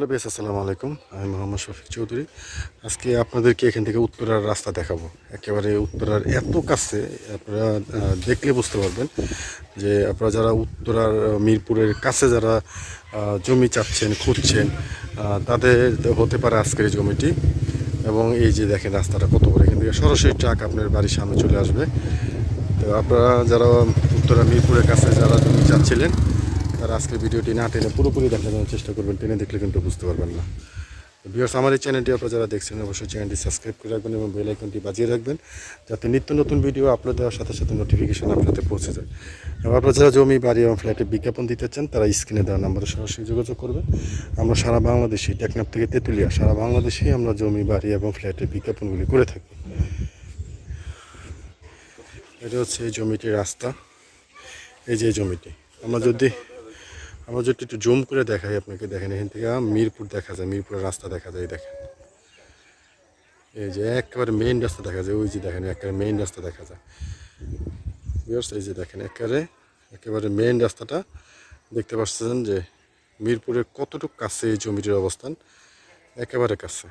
Hello base আসসালামু আলাইকুম। আমি মোহাম্মদ শফিক চৌধুরী। আজকে আপনাদেরকে এখান থেকে উত্তরার রাস্তা দেখাবো। একেবারে উত্তরার এত কাছে, আপনারা দেখলে বুঝতে পারবেন যে আপনারা যারা উত্তরার মিরপুরের কাছে যারা জমি চাচ্ছেন, খুঁজছেন তাদের হতে পারে আজকের এই জমিটি। এবং এই যে দেখেন রাস্তাটা কত বড়, এখান থেকে সরাসরি ট্রাক আপনার বাড়ির সামনে চলে আসবে। তো আপনারা যারা উত্তরা মিরপুরের কাছে যারা জমি চাচ্ছিলেন তারা আজকের ভিডিওটি না টেনে পুরোপুরি দেখার জন্য চেষ্টা করবেন, টেনে দেখলে কিন্তু বুঝতে পারবেন না। ভিউয়ার্স আমার এই চ্যানেলটি আপনারা যারা দেখছেন, অবশ্যই চ্যানেলটি সাবস্ক্রাইব করে রাখবেন এবং বেল আইকনটি বাজিয়ে রাখবেন, যাতে নিত্য নতুন ভিডিও আপলোড দেওয়ার সাথে সাথে নোটিফিকেশান আপনার সাথে পৌঁছে যায়। এবং আপনারা যারা জমি, বাড়ি এবং ফ্ল্যাটে বিজ্ঞাপন দিতে চান, তারা স্ক্রিনে দেওয়া নাম্বারে সরাসরি যোগাযোগ করবেন। আমরা সারা বাংলাদেশে, টেকনাফ থেকে তেঁতুলিয়া, সারা বাংলাদেশেই আমরা জমি, বাড়ি এবং ফ্ল্যাটের বিজ্ঞাপনগুলি করে থাকি। এটা হচ্ছে এই জমিটির রাস্তা। এই যে জমিটি, আমরা যদি আমরা যদি একটু জুম করে দেখাই আপনাকে, দেখেন এখান থেকে মিরপুর দেখা যায়, মিরপুরের রাস্তা দেখা যায় দেখেন। এই যে একেবারে মেইন রাস্তা দেখা যায়, ওই যে দেখেন, একেবারে মেইন রাস্তা দেখা যায়। এই যে দেখেন, একেবারে একেবারে মেইন রাস্তাটা দেখতে পাচ্ছেন যে মিরপুরের কতটুকু কাছে এই জমিটির অবস্থান? একেবারে কাছে।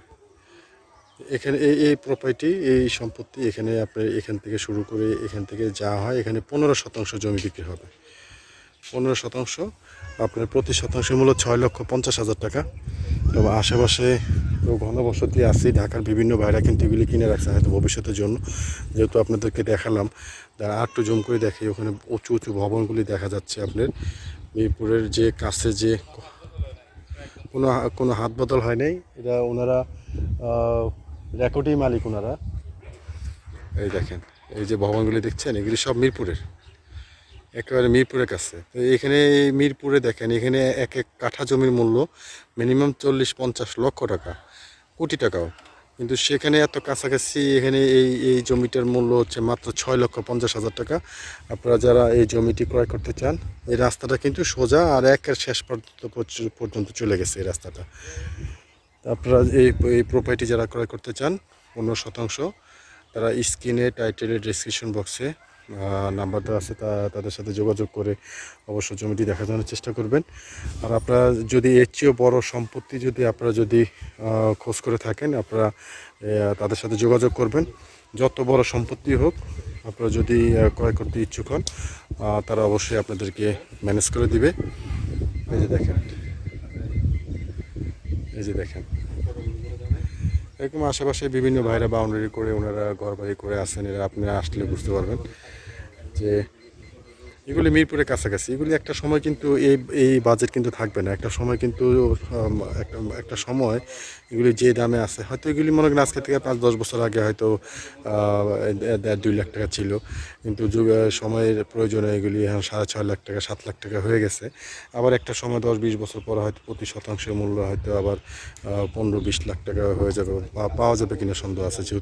এখানে এই এই প্রপার্টি এই সম্পত্তি এখানে আপনার এখান থেকে শুরু করে এখান থেকে যা হয়, এখানে পনেরো শতাংশ জমি বিক্রি হবে। পনেরো শতাংশ, আপনার প্রতি শতাংশ মূল্য ছয় লক্ষ পঞ্চাশ হাজার টাকা। এবং আশেপাশে তো ঘনবসতি আছে, ঢাকার বিভিন্ন বাইরা কিন্তু এগুলি কিনে রাখছে হয়তো ভবিষ্যতের জন্য। যেহেতু আপনাদেরকে দেখালাম আর একটু জুম করে দেখে ওখানে উঁচু উঁচু ভবনগুলি দেখা যাচ্ছে আপনার। মিরপুরের যে কাছে যে কোনো কোনো হাত বদল হয় নাই, এটা ওনারা রেকর্ডই মালিক ওনারা। এই দেখেন, এই যে ভবনগুলি দেখছেন, এগুলি সব মিরপুরের। একেবারে মিরপুরের কাছে। তো এখানে মিরপুরে দেখেন, এখানে এক এক কাঠা জমির মূল্য মিনিমাম চল্লিশ, পঞ্চাশ লক্ষ টাকা, কোটি টাকাও। কিন্তু সেখানে এত কাছাকাছি এখানে এই এই জমিটার মূল্য হচ্ছে মাত্র ছয় লক্ষ পঞ্চাশ হাজার টাকা। আপনারা যারা এই জমিটি ক্রয় করতে চান, এই রাস্তাটা কিন্তু সোজা আর একের শেষ পর্যন্ত পর্যন্ত চলে গেছে এই রাস্তাটা। আপনারা এই এই প্রপার্টি যারা ক্রয় করতে চান, পনেরো শতাংশ, তারা স্ক্রিনে টাইটেলের ডিসক্রিপশন বক্সে নাম্বার দেওয়া আছে, তা তাদের সাথে যোগাযোগ করে অবশ্য জমিটি দেখানোর চেষ্টা করবেন। আর আপনারা যদি এর চেয়েও বড় সম্পত্তি যদি আপনারা যদি খোঁজ করে থাকেন, আপনারা তাদের সাথে যোগাযোগ করবেন। যত বড় সম্পত্তি হোক, আপনারা যদি ক্রয় করতে ইচ্ছুক হন তারা অবশ্যই আপনাদেরকে ম্যানেজ করে দিবে। এই যে দেখেন, এই যে দেখেন। এরকম আশেপাশে বিভিন্ন ভাইরা বাউন্ডারি করে ওনারা ঘর বাড়ি করে আসেন এরা আপনারা আসলে বুঝতে পারবেন যে এগুলি মিরপুরের কাছাকাছি। এগুলি একটা সময় কিন্তু এই এই বাজেট কিন্তু থাকবে না। একটা সময় কিন্তু একটা একটা সময় এগুলি যে দামে আছে, হয়তো এগুলি মনে করেন আজকে থেকে পাঁচ, দশ বছর আগে হয়তো দুই লাখ টাকা ছিল। কিন্তু সময়ের প্রয়োজনে এগুলি এখন সাড়ে ছয় লাখ টাকা, সাত লাখ টাকা হয়ে গেছে। আবার একটা সময় দশ, বিশ বছর পরে হয়তো প্রতি শতাংশের মূল্য হয়তো আবার পনেরো, বিশ লাখ টাকা হয়ে যাবে পাওয়া যাবে কিনা সন্দেহ আছে যেহেতু।